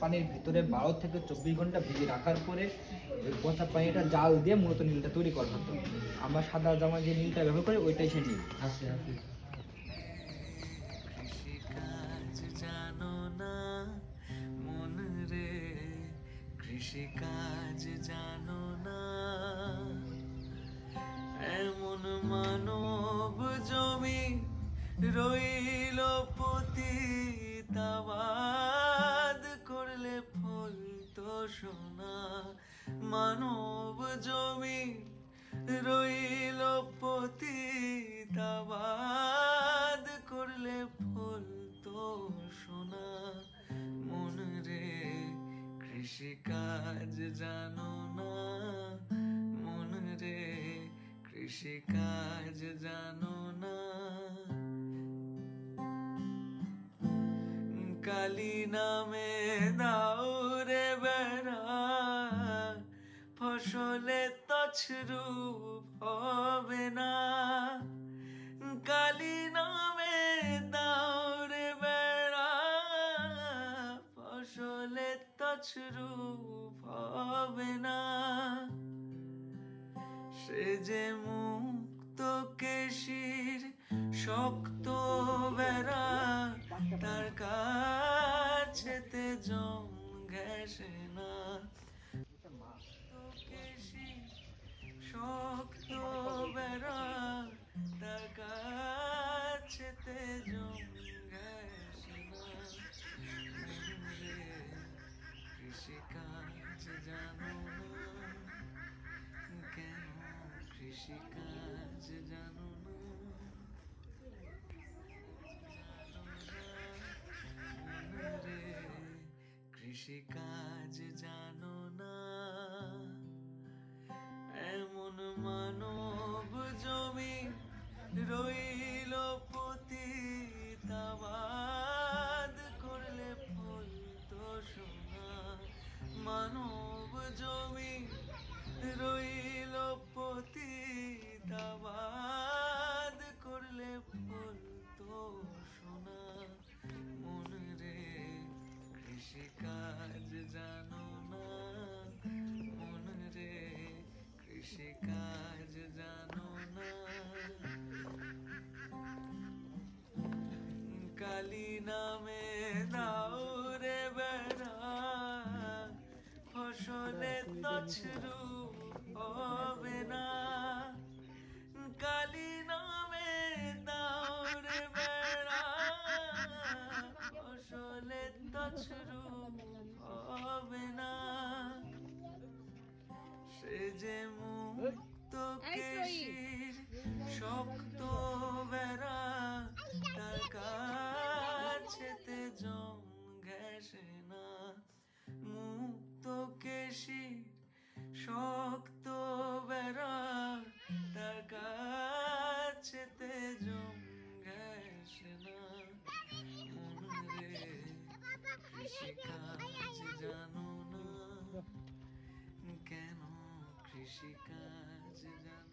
পানির ভিতরে বারো থেকে চব্বিশ ঘণ্টা ভিজে রাখার পরে ওই পচা পানিটা জাল দিয়ে মূলত নীলটা তৈরি করা হতো। আমরা সাদা জামা যে নীলটা ব্যবহার করি ওইটাই সে নীল। কৃষিকাজ জানো না রে কৃষিকাজ জানো এমন মানব জমি রইল মানব জমি রইল পতিতাবাদ করলে ফল তো সোনা। মন রে, কৃষিকাজ জানো না। মন রে, কৃষিকাজ জানো না। কালী নামে দাও ফসলে তছরূপ হবে না। কালী নামে রে বেড়া, ফসলে তছরূপ হবে না। সে যে মুক্ত কেশির শক্ত বেড়া, তার কাছেতে জম ঘেসে না মুক্ত কেশির শক্ত বেড়া তার কাছেতে জম কৃষিকাজ জানো না কেন কৃষিকাজ জানো না? কৃষিকাজ জানো কৃষিকাজ জানো না। কালী নামে দাও রে বেড়া, ফসলে তছরু হবে না। কালী নামে দাও রে বেড়া, ফসলে তছরু হবে না। সে যে কেশির শক্ত বেড়া তার কাছেতে জম ঘেসে না। মুক্ত কেশির শক্ত বেড়া তার কাছেতে জম ঘেসে না। মন রে কৃষিকাজ জানো কৃষিকাজ জানা